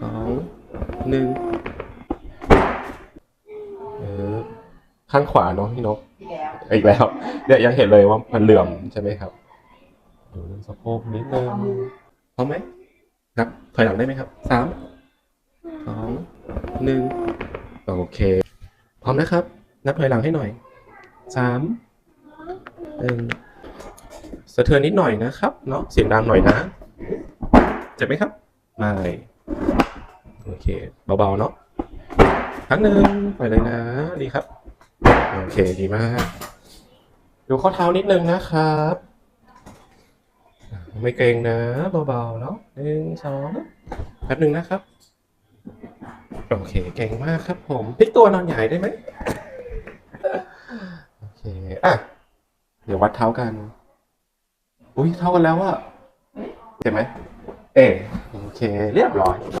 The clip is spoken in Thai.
สองหนึ่งเออข้างขวาเนาะพี่นกที่แล้วอีกแล้วเนี่ยยังเห็นเลยว่ามันเหลื่อมใช่ไหมครับดูเรื่องสะโพกนิดนึงพร้อมไหมครับถอยหลังได้ไหมครับสามสองหนึ่งโอเค พร้อมนะครับ นับถอยหลังให้หน่อยสามหนึ่งสะเทือนนิดหน่อยนะครับ เนาะเสียงดังหน่อยนะ เจ็บไหมครับ ไม่โอ เค เบาๆเนาะครั้งหนึ่งไปเลยนะ ดีครับ โอเคดีมาก ดูข้อเท้านิดนึงนะครับ ไม่เกรงนะ เบาๆเนาะหนึ่งสองแป๊บหนึ่งนะครับ โอเคเก่งมากครับผมพลิกตัวนอนใหงายได้ไหมโอเคอะเดี๋ยววัดเท้ากัน อุ้ยเท่ากันแล้วอะเห็นไหม เอะโอเค เรียบร้อย